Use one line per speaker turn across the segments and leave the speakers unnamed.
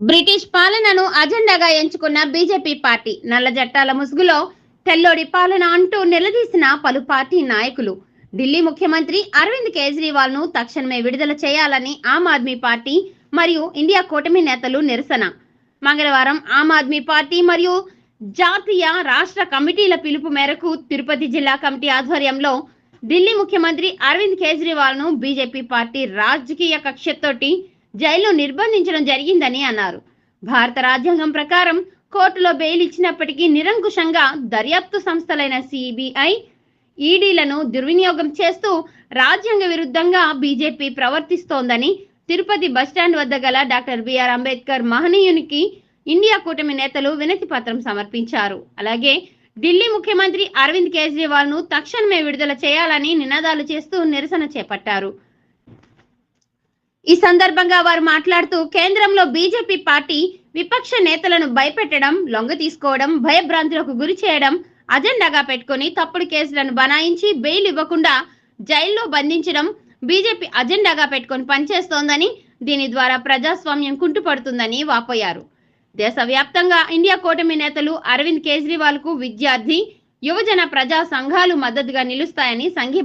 British పాలనను అజెండాగా ఎంచుకున్న BJP party నల్ల జట్టాల ముసుగులో తెల్లోడి పాలన అంటూ నిలదీసిన పలు పార్టీ నాయకులు. ఢిల్లీ ముఖ్యమంత్రి అరవింద్ కేజ్రీవాల్ను తక్షణమే విడుదల చేయాలని ఆమ్ ఆద్మీ పార్టీ మరియు ఇండియా కూటమి నేతలు నిరసన. మంగళవారం ఆమ్ ఆద్మీ పార్టీ మరియు జాతీయ రాష్ట్ర కమిటీల పిలుపు మేరకు తిరుపతి జిల్లా కమిటీ ఆధ్వర్యంలో ఢిల్లీ ముఖ్యమంత్రి అరవింద్ కేజ్రీవాల్ను బీజేపీ పార్టీ రాజకీయ కక్షతోటి జైల్లో నిర్బంధించడం జరిగిందని అన్నారు. భారత రాజ్యాంగం ప్రకారం కోర్టులో బెయిల్ ఇచ్చినప్పటికీ నిరంకుశంగా దర్యాప్తు సంస్థలైన సిబిఐ ఈడీలను దుర్వినియోగం చేస్తూ రాజ్యాంగ విరుద్ధంగా బీజేపీ ప్రవర్తిస్తోందని తిరుపతి బస్టాండ్ వద్ద గల డాక్టర్ బిఆర్ అంబేద్కర్ మహనీయునికి ఇండియా కూటమి నేతలు వినతి పత్రం సమర్పించారు. అలాగే ఢిల్లీ ముఖ్యమంత్రి అరవింద్ కేజ్రీవాల్ను తక్షణమే విడుదల చేయాలని నినాదాలు చేస్తూ నిరసన చేపట్టారు. ఈ సందర్భంగా వారు మాట్లాడుతూ కేంద్రంలో బీజేపీ పార్టీ విపక్ష నేతలను భయపెట్టడం లొంగ తీసుకోవడం భయభ్రాంతులకు గురి చేయడం అజెండాగా పెట్టుకొని తప్పుడు కేసులను బనాయించి బెయిల్ ఇవ్వకుండా జైల్లో బంధించడం బీజేపీ అజెండాగా పెట్టుకొని పనిచేస్తోందని దీని ద్వారా ప్రజాస్వామ్యం కుంటుపడుతుందని వాపోయారు. దేశవ్యాప్తంగా ఇండియా కూటమి నేతలు అరవింద్ కేజ్రీవాల్కు విద్యార్థి యువజన ప్రజా సంఘాలు మద్దతుగా నిలుస్తాయని సంఘీ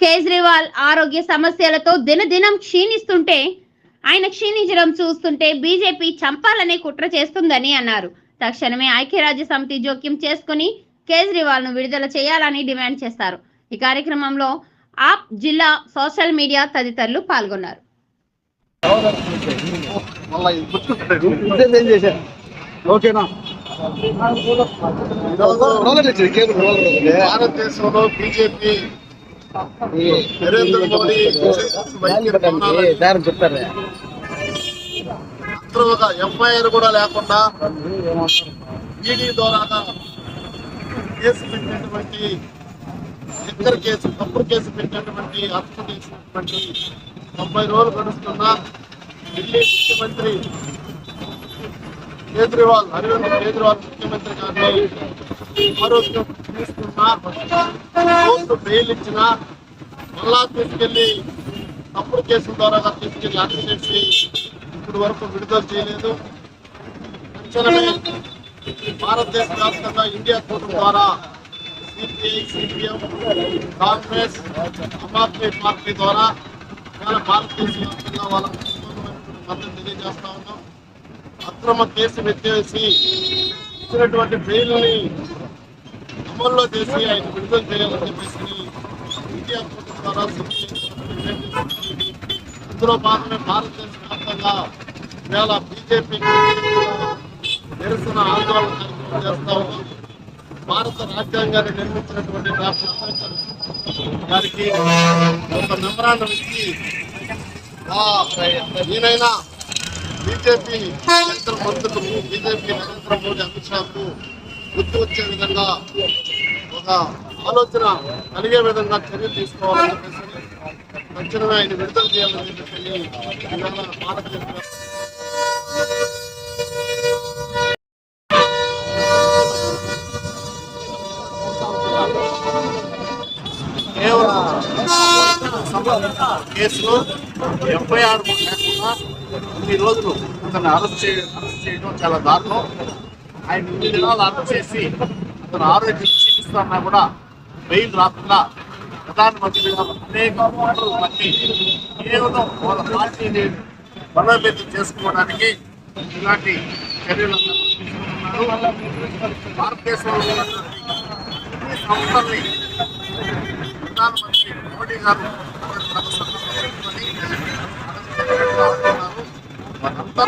కేజ్రీవాల్ ఆరోగ్య సమస్యలతో దినదినం క్షీణిస్తుంటే ఆయన క్షీణించడం చూస్తుంటే బీజేపీ చంపాలనే కుట్ర చేస్తుందని అన్నారు. తక్షణమే ఐక్యరాజ్య సమితి జోక్యం చేసుకుని కేజ్రీవాల్ను విడుదల చేయాలని డిమాండ్ చేస్తారు. ఈ కార్యక్రమంలో ఆప్ జిల్లా సోషల్ మీడియా తదితరులు పాల్గొన్నారు.
ఓకేనా.
భారతదేశంలో బీజేపీ నరేంద్ర మోడీ అందరూ ఒక ఎఫ్ఐఆర్ కూడా లేకుండా ఈడీ ద్వారా కేసు పెట్టినటువంటి లిక్కర్ కేసు తప్పుడు కేసు పెట్టినటువంటి అరెస్ట్ చేసినటువంటి తొంభై రోజులు గడుస్తున్నా ఢిల్లీ ముఖ్యమంత్రి కేజ్రీవాల్ అరవింద్ కేజ్రీవాల్ ముఖ్యమంత్రి గారిని ఆరోగ్యం తీసుకున్నా కోర్టు బెయిల్ ఇచ్చినా మళ్ళా తీసుకెళ్ళి తప్పుడు కేసుల ద్వారా తీసుకెళ్ళి అరెస్ట్ చేసి ఇప్పుడు వరకు విడుదల చేయలేదు. తక్షణమే భారతదేశ వ్యాప్తంగా ఇండియా కోర్టు ద్వారా CPI CPM Congress Aam Aadmi party ద్వారా ఇవాళ భారతదేశ వ్యాప్తంగా వాళ్ళ మద్దతు తెలియజేస్తా ఉన్నాం. అక్రమ కేసు ఎత్తేసి ఇచ్చినటువంటి బెయిల్ని అమల్లో చేసి ఆయన విడుదల చేయాలని చెప్పేసి ఇండియా కూటమి ద్వారా ఇందులో భాగమే భారతదేశ వ్యాప్తంగా ఇవాళ బీజేపీ నిరసన ఆందోళన కార్యక్రమం చేస్తా ఉన్నాం. భారత రాజ్యాంగాన్ని నిర్మించినటువంటి డాక్టర్ గారికి ఒక మెమరాండం ఇచ్చి ఆ ఈయనైనా బీజేపీ కేంద్ర మంత్రులకు బీజేపీ నరేంద్ర మోడీ అమిత్ షాకు గుర్తు వచ్చే విధంగా ఒక ఆలోచన కలిగే విధంగా చర్యలు తీసుకోవాలని చెప్పేసి తక్షణమే ఆయన విడుదల చేయాలని చెప్పి ఇవాళ భారతదేశ కేసులో ఎఫ్ఐఆర్ లేకుండా కొన్ని రోజులు అతన్ని అరెస్ట్ చే అరెస్ట్ చేయడం చాలా దారుణం. ఆయన ఇన్ని దినాలు అరెస్ట్ చేసి అతను ఆరోగ్యం క్షీణిస్తున్నా కూడా బెయిల్ రాకుండా ప్రధానమంత్రి గారు అనేక కుట్రలు పట్టి కేవలం వాళ్ళ పార్టీని బలోపేతం చేసుకోవడానికి ఇలాంటి చర్యలు భారతదేశంలో ఉన్నటువంటి అన్ని సంస్థల్ని ప్రధానమంత్రి మోడీ గారు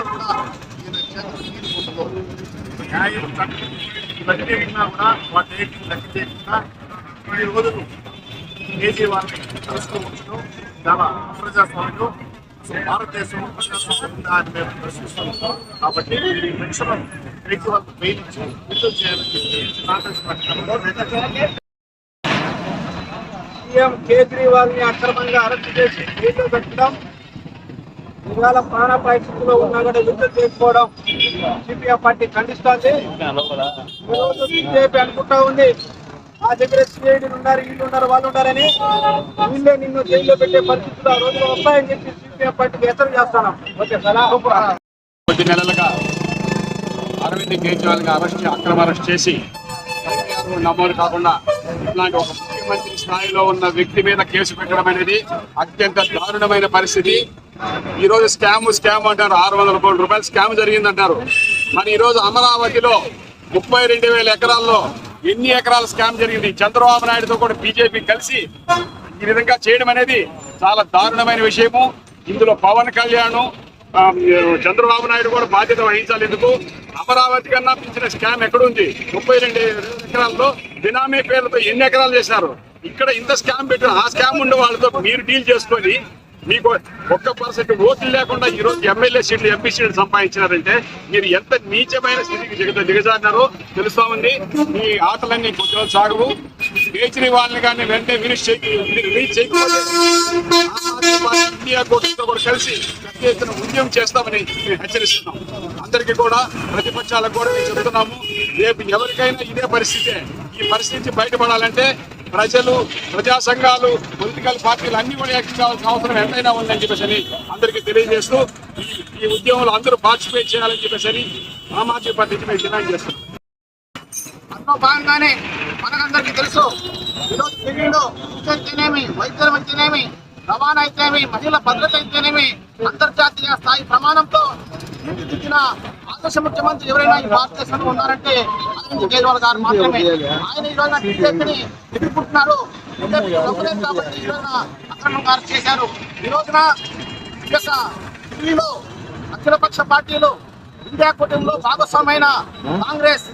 కూడా ఈయన చేతులు న్యాయం చట్టం కూడా వాటి ఏటిని లెక్క చేయకుండా ఈ రోజులు కేజీవాల్ని తెలుసుకోవచ్చును చాలా అప్రజాస్వామ్యం అసలు భారతదేశం ప్రజాస్వామ్యం అని మేము ప్రశ్నిస్తున్నాం కాబట్టి ఈ పెన్షన్ కేజీవాల్ బెయిల్ ఇచ్చి విడుదల చేయాలని చెప్పి కాంగ్రెస్ పార్టీ
సీఎం కేజ్రీవాల్ని అక్రమంగా అరెస్ట్ చేసి జైల్లో పెట్టడం ఇవాళ ప్రాణ స్థితిలో ఉన్నా కూడా యుద్ధం చేసుకోవడం సిపిఎం పార్టీ ఖండిస్తోంది. ఈరోజు బీజేపీ అనుకుంటా ఉంది ఆ దగ్గర సిఐడి ఉన్నారు వీళ్ళు ఉన్నారు వాళ్ళు ఉన్నారని. వీళ్ళే నిన్ను జైల్లో పెట్టే పరిస్థితులు ఆ రోజులు వస్తాయని చెప్పి సిపిఎం పార్టీకి హెచ్చరిక చేస్తాను ఓకే సలా
కొద్ది నెలలుగా అరవింద్ కేజ్రీవాల్గా అరెస్ట్ అక్రమ అరెస్ట్ చేసి నమోదు కాకుండా ఇట్లాంటి ఒక ముఖ్యమంత్రి స్థాయిలో ఉన్న వ్యక్తి మీద కేసు పెట్టడం అనేది అత్యంత దారుణమైన పరిస్థితి. ఈరోజు స్కామ్ స్కామ్ అంటారు. ఆరు వందల కోట్ల రూపాయలు స్కామ్ జరిగిందంటారు. మరి ఈరోజు అమరావతిలో ముప్పై రెండు వేల ఎకరాల్లో ఎన్ని ఎకరాల స్కామ్ జరిగింది? చంద్రబాబు నాయుడుతో కూడా బీజేపీ కలిసి ఈ విధంగా చేయడం అనేది చాలా దారుణమైన విషయము. ఇందులో పవన్ కళ్యాణ్ చంద్రబాబు నాయుడు కూడా బాధ్యత వహించాలి. ఎందుకు? అమరావతి కన్నా పిలిచిన స్కామ్ ఎక్కడుంది? ముప్పై రెండు ఎకరాల్లో బినామీ పేర్లతో ఎన్ని ఎకరాలు చేశారు? ఇక్కడ ఇంత స్కామ్ పెట్టిన ఆ స్కామ్ ఉండే వాళ్ళతో మీరు డీల్ చేసుకొని మీకు ఒక్క పర్సెంట్ ఓట్లు లేకుండా ఈ రోజు ఎమ్మెల్యే సీట్లు ఎంపీ సీట్లు సంపాదించినారంటే మీరు ఎంత నీచమైన స్థితికి దిగ దిగజారినారో తెలుస్తా ఉంది. మీ ఆటలన్నీ కొంచెం సాగవు. సాగవు కేజ్రీవాల్ని కానీ వెంటనే ఫినిష్ రీచ్ చేయకపోతే ఇండియా కూటమితో కూడా కలిసి పెద్ద ఎత్తున ఉద్యమం చేస్తామని మేము హెచ్చరిస్తున్నాం. అందరికీ కూడా ప్రతిపక్షాలకు కూడా చెబుతున్నాము. రేపు ఎవరికైనా ఇదే పరిస్థితే ఈ పరిస్థితి బయటపడాలంటే ప్రజలు ప్రజా సంఘాలు పొలిటికల్ పార్టీలు అన్ని కూడా యాక్టివ్ కావాల్సిన అవసరం ఎంతైనా ఉందని చెప్పేసి అందరికీ తెలియజేస్తూ ఈ- ఈ ఉద్యమంలో అందరూ పార్టిసిపేట్ చేయాలని చెప్పేసి ఆమ్ ఆద్మీ పార్టీకి మేము డిమాండ్ చేస్తున్నాం.
అందులో భాగంగానే మనకందరికీ తెలుసు ఈరోజు ఢిల్లీలో అయితేనేమి వైద్యం అయితేనేమి రవాణా అయితేనేమి మహిళల భద్రత అయితేనేమి అంతర్జాతీయ స్థాయి ప్రమాణంతో తీర్చిదిద్దిన ఆదర్శ ముఖ్యమంత్రి ఎవరైనా ఈ భారతదేశంలో ఉన్నారంటే అరవింద్ కేజ్రీవాల్ గారు మాత్రమే. ఆయన ఈ రోజున బీజేపీని ఎదుర్కొంటున్నారు బీజేపీ కాబట్టి ఈ రోజున అక్రమంగా చేశారు. ఈ రోజున ఈ యొక్క ఢిల్లీలో అఖిలపక్ష పార్టీలు ఇండియా కూటమిలో భాగస్వామైన కాంగ్రెస్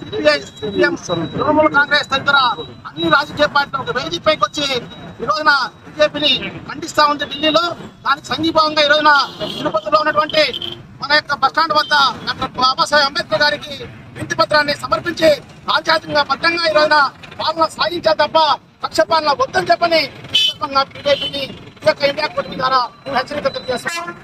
తృణమూల కాంగ్రెస్ తదితర అన్ని రాజకీయ పార్టీలు ఒక వేదికపైకి వచ్చి ఈ రోజున బీజేపీని ఖండిస్తా ఉంది ఢిల్లీలో. దానికి సంఘీభావంగా ఈ రోజున తిరుపతిలో ఉన్నటువంటి మన యొక్క బస్టాండ్ వద్ద డాక్టర్ బాబాసాహెబ్ అంబేద్కర్ గారికి వింతి పత్రాన్ని సమర్పించి ఆధ్యాత్మిక బద్దంగా ఈ రోజున పాలన సాగించాలి తప్ప పక్ష పాలన వద్దని చెప్పని బీజేపీని ఈ యొక్క ఇండియా కూటమి ద్వారా హెచ్చరిక తెలియజేస్తున్నాం.